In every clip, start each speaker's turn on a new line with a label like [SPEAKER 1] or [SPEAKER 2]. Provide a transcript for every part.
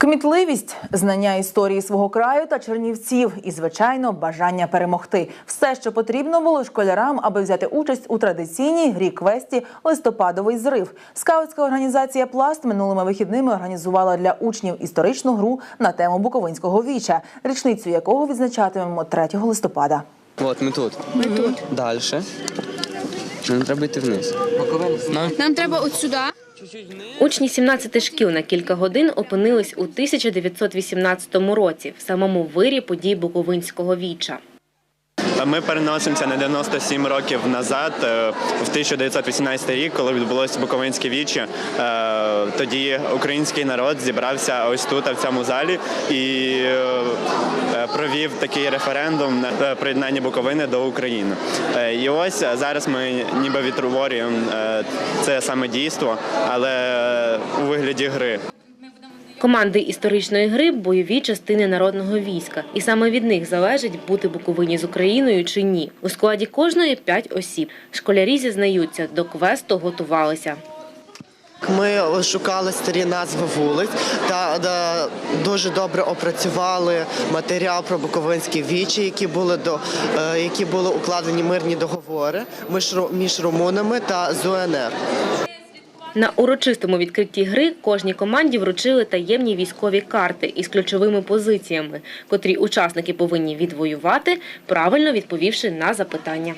[SPEAKER 1] Кмітливість, знання історії свого краю та чернівців і, звичайно, бажання перемогти все, що потрібно було школярам, аби взяти участь у традиційній грі квесті Листопадовий зрив. Скаутська організація Пласт минулими вихідними організувала для учнів історичну гру на тему Буковинського віча, річницю якого відзначатимемо 3 листопада.
[SPEAKER 2] От ми тут. Ми тут. Далі. Нам треба йти вниз.
[SPEAKER 3] Нам треба от сюди.
[SPEAKER 4] Учні 17 шкіл на кілька годин опинились у 1918 році в самому вирі подій Буковинського віча.
[SPEAKER 5] Ми переносимося на 97 років назад, е, в 1918 рік, коли відбулося Буковинське віче. Е, Тоді український народ зібрався ось тут, в цьому залі, і е, провів такий референдум на приєднання Буковини до України. Е, І ось зараз ми ніби відтворюємо е, це саме дійство, але у вигляді гри.
[SPEAKER 4] Команди історичної гри бойові частини народного війська, і саме від них залежить бути Буковині з Україною чи ні. У складі кожної п'ять осіб. Школярі зізнаються, до квесту готувалися.
[SPEAKER 6] Ми шукали старі назви вулиць та дуже добре опрацювали матеріал про Буковинські вічі, які були до е, які були укладені мирні договори між, румунами та ЗУНР.
[SPEAKER 4] На урочистому відкритті гри кожній команді вручили таємні військові карти із ключовими позиціями, котрі учасники повинні відвоювати, правильно відповівши на запитання.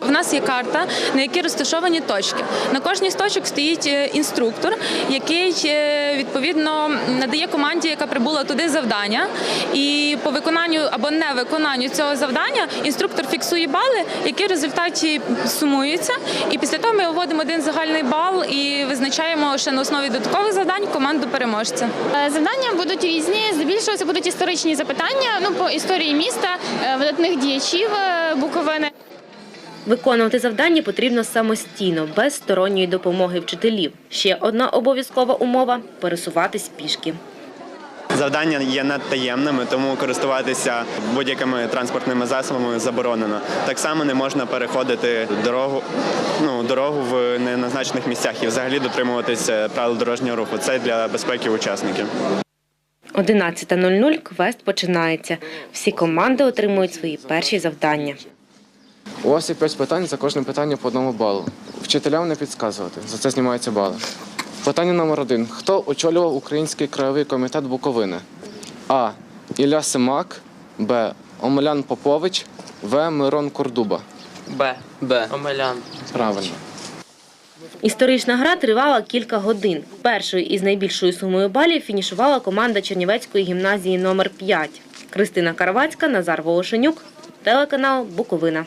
[SPEAKER 7] В нас є карта, на якій розташовані точки. На кожній з точок стоїть е, інструктор, який е, відповідно надає команді, яка прибула туди завдання. І по виконанню або не виконанню цього завдання інструктор фіксує бали, які в результаті сумуються. І після того ми виводимо один загальний бал і визначаємо ще на основі додаткових завдань команду переможця.
[SPEAKER 3] Е, Завдання будуть різні. Здебільшого це будуть історичні запитання. Ну по історії міста, видатних діячів Буковини.
[SPEAKER 4] Виконувати завдання потрібно самостійно, без сторонньої допомоги вчителів. Ще одна обов'язкова умова пересуватись пішки.
[SPEAKER 5] Завдання є надтаємними, тому користуватися будь-якими транспортними засобами заборонено. Так само не можна переходити дорогу, ну, дорогу в неназначених місцях і взагалі дотримуватися правил дорожнього руху. Це для безпеки учасників.
[SPEAKER 4] 11.00 квест починається. Всі команди отримують свої перші завдання.
[SPEAKER 8] У вас є 5 питань, за кожне питання по одному балу. Вчителям не підказувати, за це знімаються бали. Питання номер один. Хто очолював Український краєвий комітет Буковини? А. Ілля Семак, Б. Омелян Попович, В. Мирон Кордуба.
[SPEAKER 2] Б. Б. Омелян.
[SPEAKER 8] Правильно.
[SPEAKER 4] Історична гра тривала кілька годин. Першою із найбільшою сумою балів фінішувала команда Чернівецької гімназії номер 5 Кристина Карвацька, Назар Волошенюк, телеканал Буковина.